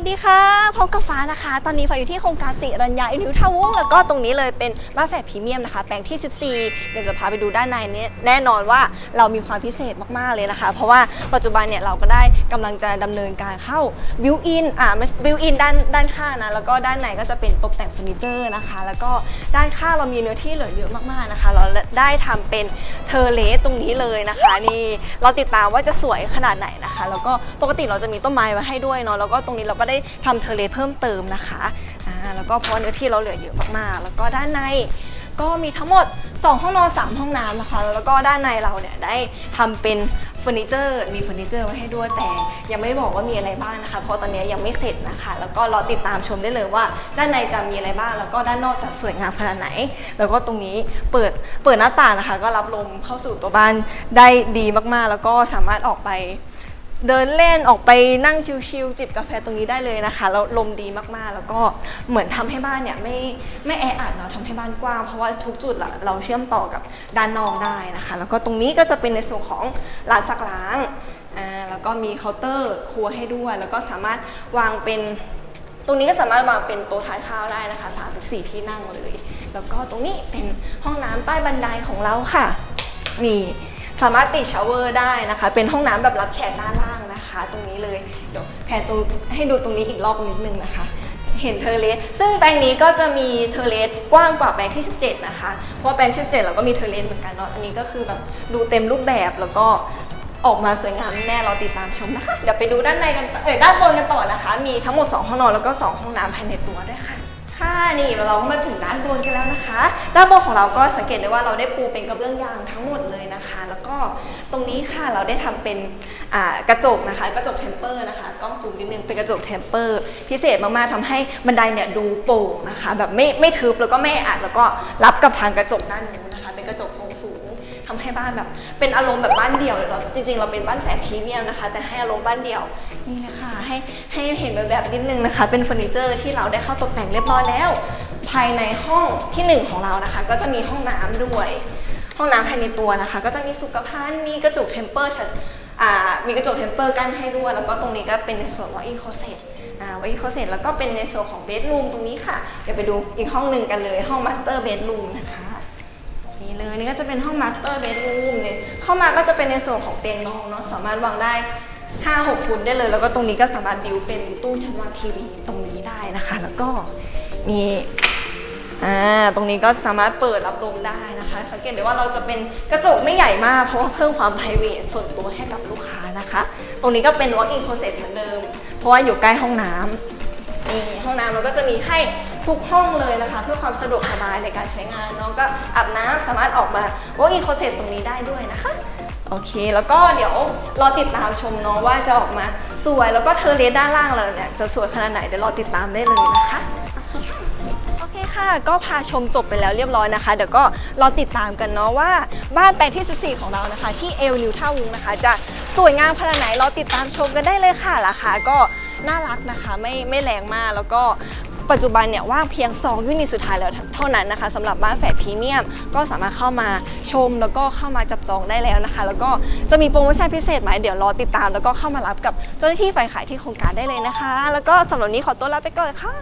วัสดีค่ะพบกับฟ้านะคะ ตอนนี้ฟ้าอยู่ที่โครงการสิรัญญาอินทิวทาวงแล้วก็ตรงนี้เลยเป็นบ้านแฝดพรีเมียมนะคะ แปลงที่ 14 เดี๋ยวจะพาไปดูด้านในเนี่ยแน่นอนว่าเรามีความพิเศษมากๆเลยนะคะ เพราะว่าปัจจุบันเนี่ยเราก็ได้กำลังจะดำเนินการเข้าบิวอินอ่าบิวอินด้านด้านข้างนะแล้วก็ด้านในก็จะเป็นตกแต่งเฟอร์นิเจอร์นะคะ แล้วก็ด้านข้างเรามีเนื้อที่เหลือเยอะมากๆนะคะ เราได้ทำเป็นเทอเลสตรงนี้เลยนะคะนี่เราติดตามว่าจะสวยขนาดไหนนะคะ แล้วก็ปกติเราจะมีต้นไม้ไว้ให้ด้วยเนาะแล้วก็ตรงนี้เราก็ได้ทำเทเลเพิ่มเติมนะคะอ่าแล้วก็เพราะว่าเนื้อที่เราเหลือเยอะมากๆ แล้วก็ด้านในก็มีทั้งหมด 2 ห้องนอน 3 ห้องน้ำนะคะ แล้วก็ด้านในเราเนี่ยได้ทำเป็นเฟอร์นิเจอร์ มีเฟอร์นิเจอร์ไว้ให้ด้วยแต่ยังไม่บอกว่ามีอะไรบ้างนะคะ เพราะตอนนี้ยังไม่เสร็จนะคะ แล้วก็รอติดตามชมได้เลยว่า ด้านในจะมีอะไรบ้าง แล้วก็ด้านนอกจะสวยงามขนาดไหน แล้วก็ตรงนี้เปิดเปิดหน้าต่างนะคะ ก็รับลมเข้าสู่ตัวบ้านได้ดีมากๆ แล้วก็สามารถออกไป เดินเล่นออกไปนั่งชิลๆจิบกาแฟตรงนี้ได้เลยนะคะแล้วลมดีมากๆ แล้วก็เหมือนทำให้บ้านเนี่ยไม่ไม่แออัดเนาะทำให้บ้านกว้างเพราะว่าทุกจุดละเราเชื่อมต่อกับด้านนอกได้นะคะ แล้วก็ตรงนี้ก็จะเป็นในส่วนของร้านซักล้างอ่าแล้วก็มีเคาน์เตอร์ครัวให้ด้วย แล้วก็สามารถวางเป็นตรงนี้ก็สามารถวางเป็นโต๊ะทานข้าวได้นะคะ3าถึงสที่นั่งเลย แล้วก็ตรงนี้เป็นห้องน้ำใต้บันไดของเราค่ะนี่ สามารถติดชาวเวอร์ได้นะคะ เป็นห้องน้ำแบบรับแขกด้านล่างนะคะ ตรงนี้เลย เดี๋ยวแพนตรงให้ดูตรงนี้อีกรอบนิดนึงนะคะ เห็นเทเลส ซึ่งแปลงนี้ก็จะมีเทเลสกว้างกว่าแปลงที่ 17 นะคะ เพราะว่าแปลงที่17 เราก็มีเทเลสเหมือนกันเนาะ อันนี้ก็คือแบบดูเต็มรูปแบบแล้วก็ออกมาสวยงามแน่เราติดตามชมนะคะ เดี๋ยวไปดูด้านในกันต่ออด้านบนกันต่อนะคะ มีทั้งหมด 2 ห้องนอนแล้วก็ 2 ห้องน้ำภายในตัวด้วยค่ะ ค่ะนี่เราก็มาถึงด้านบนกันแล้วนะคะด้านบนของเราก็สังเกตได้ว่าเราได้ปูเป็นกระเบื้องยางทั้งหมดเลยนะคะ แล้วก็ตรงนี้ค่ะเราได้ทำเป็นกระจกนะคะ กระจกเทมเปอร์นะคะกล้องซูมนิดนึงเป็นกระจกเทมเปอร์พิเศษมากๆทำให้บันไดเนี่ยดูโปร่งนะคะ แบบไม่ไม่ทึบแล้วก็ไม่อัดแล้วก็รับกับทางกระจกด้านนู้นนะคะ เป็นกระจกทรงสูง ทำให้บ้านแบบ เป็นอารมณ์แบบบ้านเดี่ยวเลยเราจริงๆ เราเป็นบ้านแฝดพรีเมียมนะคะ แต่ให้อารมณ์บ้านเดี่ยวนี่นะคะให้ให้เห็นแบบแบบนิดนึงนะคะ เป็นเฟอร์นิเจอร์ที่เราได้เข้าตกแต่งเรียบร้อยแล้ว ภายในห้องที่หนึ่งของเรานะคะ ก็จะมีห้องน้ำด้วย ห้องน้ำภายในตัวนะคะ ก็จะมีสุขภัณฑ์มีกระจกเทมเปอร์ชัดมีกระจกเทมเปอร์กั้นให้ด้วย แล้วก็ตรงนี้ก็เป็นในส่วนของอีโคเซตอ่าอีโคเซตแล้วก็เป็นในส่วนของเบดรูมตรงนี้ค่ะ เดี๋ยวไปดูอีกห้องหนึ่งกันเลยห้องมาสเตอร์เบดรูมนะคะ นี่เลยนี่ก็จะเป็นห้องมาสเตอร์เบดรูมเนี่ยเข้ามาก็จะเป็นในส่วนของเตียงนอนเนาะสามารถวางได้ 5-6 ฟุตได้เลย แล้วก็ตรงนี้ก็สามารถดิวเป็นตู้ชั้นวางทีวีตรงนี้ได้นะคะ แล้วก็มีอ่าตรงนี้ก็สามารถเปิดรับลมได้นะคะ สังเกตได้ว่าเราจะเป็นกระจกไม่ใหญ่มากเพราะว่าเพิ่มความ p r i v a t ส่วนตัวให้กับลูกค้านะคะ ตรงนี้ก็เป็น walk in closet เหมือนเดิม เพราะว่าอยู่ใกล้ห้องน้ำนี่ห้องน้ำเราก็จะมีให้ ทุกห้องเลยนะคะ เพื่อความสะดวกสบายในการใช้งานน้องก็อาบน้ำสามารถออกมาว่าอีโคเซตตรงนี้ได้ด้วยนะคะโอเค แล้วก็เดี๋ยวรอติดตามชมน้องว่าจะออกมาสวยแล้วก็เทอร์เลสด้านล่างเราเนี่ยจะสวยขนาดไหนเดี๋ยวรอติดตามได้เลยนะคะโอเคค่ะโอเคค่ะ ก็พาชมจบไปแล้วเรียบร้อยนะคะ เดี๋ยวก็รอติดตามกันเนาะว่าบ้านแปลงที่ 14 ของเรานะคะ ที่เอลนิวท่าวุงนะคะ จะสวยงามขนาดไหนรอติดตามชมกันได้เลยค่ะราคาก็น่ารักนะคะไม่ไม่แรงมากแล้วก็ ปัจจุบันเนี่ยว่างเพียง 2 ยูนิตสุดท้ายแล้วเท่านั้นนะคะสำหรับบ้านแฝดพรีเมียม ก็สามารถเข้ามาชมแล้วก็เข้ามาจับจองได้แล้วนะคะ แล้วก็จะมีโปรโมชั่นพิเศษไหมเดี๋ยวรอติดตาม แล้วก็เข้ามารับกับเจ้าหน้าที่ฝ่ายขายที่โครงการได้เลยนะคะ แล้วก็สำหรับนนี้ขอตัวลาไปก่อนค่ะ